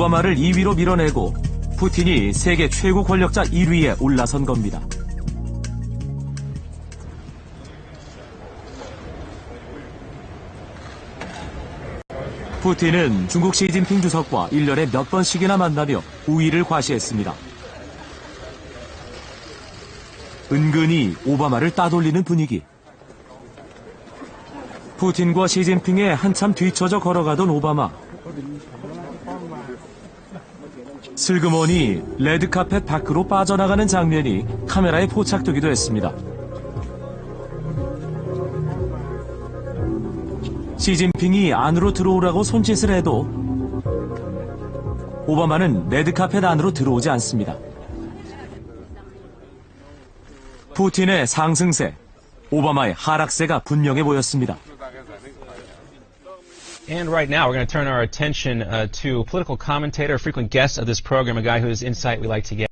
오바마를 2위로 밀어내고 푸틴이 세계 최고 권력자 1위에 올라선 겁니다. 푸틴은 중국 시진핑 주석과 1년에 몇 번씩이나 만나며 우위를 과시했습니다. 은근히 오바마를 따돌리는 분위기. 푸틴과 시진핑에 한참 뒤처져 걸어가던 오바마. 슬그머니 레드카펫 밖으로 빠져나가는 장면이 카메라에 포착되기도 했습니다. 시진핑이 안으로 들어오라고 손짓을 해도 오바마는 레드카펫 안으로 들어오지 않습니다. 푸틴의 상승세, 오바마의 하락세가 분명해 보였습니다. And right now, we're going to turn our attention uh, to a political commentator, a frequent guest of this program, a guy whose insight we like to get.